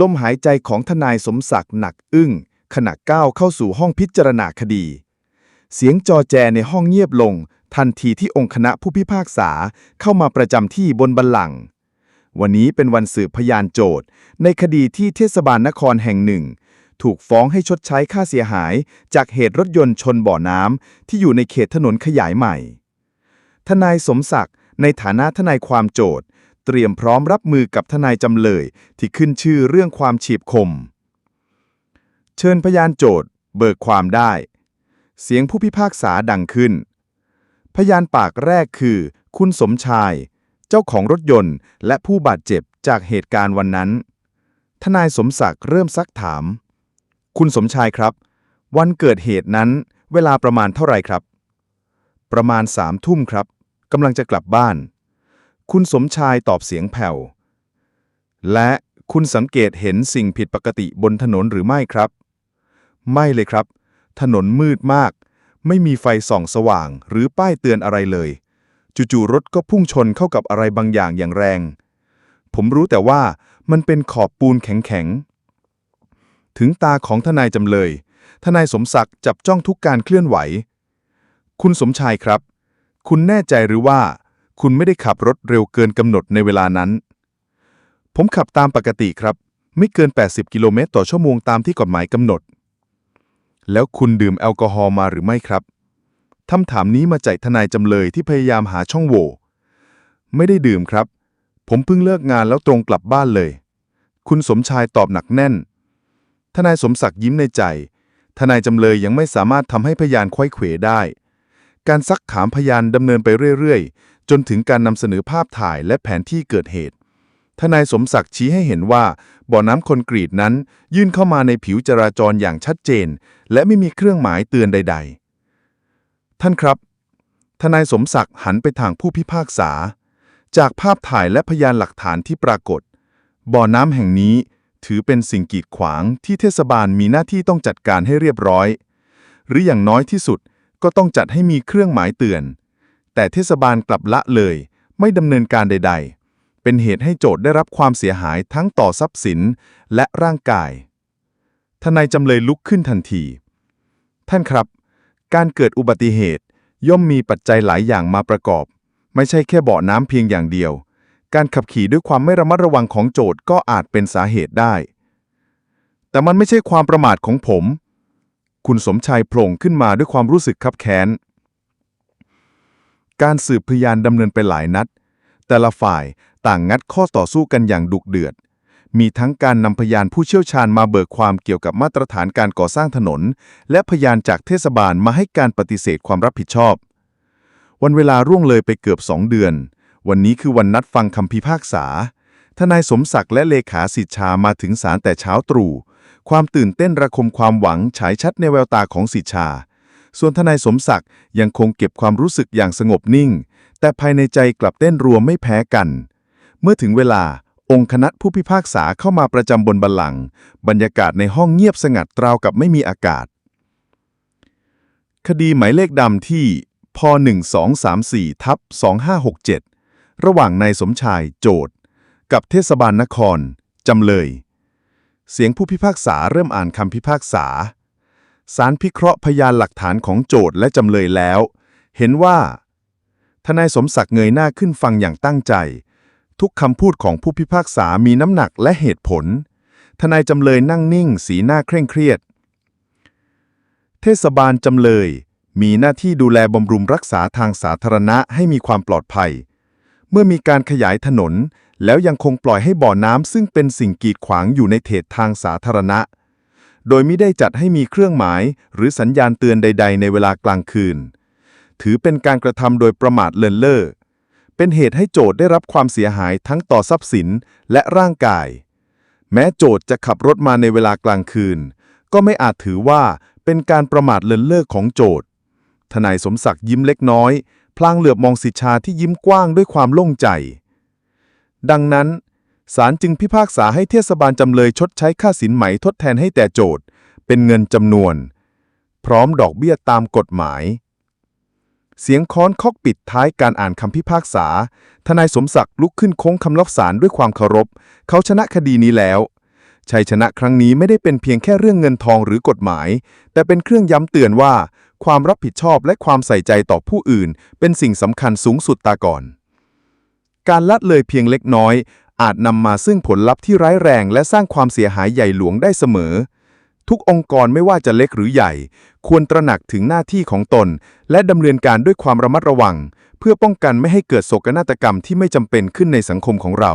ลมหายใจของทนายสมศักดิ์หนักอึ้ง ขณะก้าวเข้าสู่ห้องพิจารณาคดี เสียงจอแจในห้องเงียบลง ทันทีที่องค์คณะผู้พิพากษาเข้ามาประจำที่บนบัลลังก์วันนี้เป็นวันสืบพยานโจทย์ ในคดีที่เทศบาลนครแห่งหนึ่ง ถูกฟ้องให้ชดใช้ค่าเสียหาย จากเหตุรถยนต์ชนบ่อน้ำที่อยู่ในเขตถนนขยายใหม่ ทนายสมศักดิ์ในฐานะทนายความโจทย์ เตรียมพร้อมรับมือกับทนายจำเลย ที่ขึ้นชื่อเรื่องความฉีบคม เชิญพยานโจทย์ เบิกความได้ เสียงผู้พิพากษาดังขึ้น พยานปากแรกคือ คุณสมชาย เจ้าของรถยนต์ และผู้บาดเจ็บจากเหตุการณ์วันนั้น ทนายสมศักดิ์เริ่มซักถาม คุณสมชายครับ วันเกิดเหตุนั้น เวลาประมาณเท่าไหร่ครับ ประมาณสามทุ่มครับกำลังจะกลับบ้าน คุณสมชายตอบเสียงแผ่ว และคุณสังเกตเห็นสิ่งผิดปกติบนถนนหรือไม่ครับ ไม่เลยครับ ถนนมืดมาก ไม่มีไฟส่องสว่างหรือป้ายเตือนอะไรเลย จู่ๆรถก็พุ่งชนเข้ากับอะไรบางอย่างอย่างแรง ผมรู้แต่ว่ามันเป็นขอบปูนแข็งๆ ถึงตาของทนายจำเลย ทนายสมศักดิ์จับจ้องทุกการเคลื่อนไหว คุณสมชายครับ คุณแน่ใจหรือว่า คุณไม่ได้ขับรถเร็วเกินกำหนดในเวลานั้น ผมขับตามปกติครับ ไม่เกิน 80 กิโลเมตรต่อชั่วโมงตามที่กฎหมายกำหนด แล้วคุณดื่มแอลกอฮอล์มาหรือไม่ครับคำถามนี้มาจากทนายจำเลยที่พยายามหาช่องโหว่ไม่ได้ดื่มครับ ผมเพิ่งเลิกงานแล้วตรงกลับบ้านเลย คุณสมชายตอบหนักแน่น ทนายสมศักดิ์ยิ้มในใจ ทนายจำเลยยังไม่สามารถทำให้พยานควยเขวได้ การซักถามพยานดำเนินไปเรื่อยๆ จนถึงการนำเสนอภาพถ่ายและแผนที่เกิดเหตุ ทนายสมศักดิ์ชี้ให้เห็นว่า บ่อน้ำคอนกรีตนั้น ยื่นเข้ามาในผิวจราจรอย่างชัดเจน และไม่มีเครื่องหมายเตือนใด ๆ ท่านครับ ทนายสมศักดิ์หันไปทางผู้พิพากษา จากภาพถ่ายและพยานหลักฐานที่ปรากฏ บ่อน้ำแห่งนี้ถือเป็นสิ่งกีดขวางที่เทศบาลมีหน้าที่ต้องจัดการให้เรียบร้อย หรืออย่างน้อยที่สุดก็ต้องจัดให้มีเครื่องหมายเตือน แต่เทศบาลกลับละเลย ไม่ดำเนินการใด ๆ เป็นเหตุให้โจทย์ได้รับความเสียหายทั้งต่อทรัพย์สินและร่างกาย ทนายจำเลยลุกขึ้นทันที ท่านครับ การเกิดอุบัติเหตุย่อมมีปัจจัยหลายอย่างมาประกอบ ไม่ใช่แค่เบาะน้ำเพียงอย่างเดียว การขับขี่ด้วยความไม่ระมัดระวังของโจทย์ก็อาจเป็นสาเหตุได้ แต่มันไม่ใช่ความประมาทของผม คุณสมชายโผล่ขึ้นมาด้วยความรู้สึกคับแค้น การสืบพยานดำเนินไปหลายนัด แต่ละฝ่ายต่างงัดข้อต่อสู้กันอย่างดุเดือด มีทั้งการนำพยานผู้เชี่ยวชาญมาเบิกความเกี่ยวกับมาตรฐานการก่อสร้างถนน และพยานจากเทศบาลมาให้การปฏิเสธความรับผิดชอบ วันเวลาร่วงเลยไปเกือบสองเดือน วันนี้คือวันนัดฟังคำพิพากษา ทนายสมศักดิ์และเลขาสิทธามาถึงศาลแต่เช้าตรู่ ความตื่นเต้นระคมความหวังฉายชัดในแววตาของสิทธา ส่วนทนายสมศักดิ์ยังคงเก็บความรู้สึกอย่างสงบนิ่ง แต่ภายในใจกลับเต้นรัวไม่แพ้กัน เมื่อถึงเวลาองค์คณะผู้พิพากษาเข้ามาประจำบนบัลลังก์บรรยากาศในห้องเงียบสงัดราวกับไม่มีอากาศ คดีหมายเลขดำที่พ1234ทับ2567 ระหว่างนายสมชายโจทย์ กับเทศบาลนคร จำเลย เสียงผู้พิพากษาเริ่มอ่านคำพิพากษา สารพิเคราะห์พยานหลักฐานของโจทย์และจำเลยแล้ว เห็นว่า ทนายสมศักดิ์เงยหน้าขึ้นฟังอย่างตั้งใจ ทุกคำพูดของผู้พิพากษามีน้ำหนักและเหตุผล ทนายจำเลยนั่งนิ่ง สีหน้าเคร่งเครียด เทศบาลจำเลย มีหน้าที่ดูแลบำรุงรักษาทางสาธารณะให้มีความปลอดภัย เมื่อมีการขยายถนน แล้วยังคงปล่อยให้บ่อน้ำซึ่งเป็นสิ่งกีดขวางอยู่ในเขตทางสาธารณะ โดยไม่ได้จัดให้มีเครื่องหมาย หรือสัญญาณเตือนใด ๆ ในเวลากลางคืน ถือเป็นการกระทำโดยประมาทเลินเล่อ เป็นเหตุให้โจทย์ได้รับความเสียหายทั้งต่อทรัพย์สินและร่างกาย แม้โจทย์จะขับรถมาในเวลากลางคืน ก็ไม่อาจถือว่าเป็นการประมาทเลินเล่อของโจทย์ ทนายสมศักดิ์ยิ้มเล็กน้อย พลางเหลือบมองสิทธาที่ยิ้มกว้างด้วยความโล่งใจ ดังนั้น ศาลจึงพิพากษาให้เทศบาลจำเลยชดใช้ค่าสินไหมทดแทนให้แต่โจทย์ เป็นเงินจำนวน พร้อมดอกเบี้ยตามกฎหมาย เสียงค้อนเคอกปิดท้ายการอ่านคำพิพากษา ทนายสมศักดิ์ลุกขึ้นโค้งคำรับสารด้วยความเคารพ เขาชนะคดีนี้แล้ว ชัยชนะครั้งนี้ไม่ได้เป็นเพียงแค่เรื่องเงินทองหรือกฎหมาย แต่เป็นเครื่องย้ำเตือนว่า ความรับผิดชอบและความใส่ใจต่อผู้อื่น เป็นสิ่งสำคัญสูงสุดตาก่อนการละเลยเพียงเล็กน้อยอาจนำมาซึ่งผลลัพธ์ที่ร้ายแรงและสร้างความเสียหายใหญ่หลวงได้เสมอ ทุกองค์กรไม่ว่าจะเล็กหรือใหญ่ ควรตระหนักถึงหน้าที่ของตน และดำเนินการด้วยความระมัดระวัง เพื่อป้องกันไม่ให้เกิดโศกนาฏกรรมที่ไม่จำเป็นขึ้นในสังคมของเรา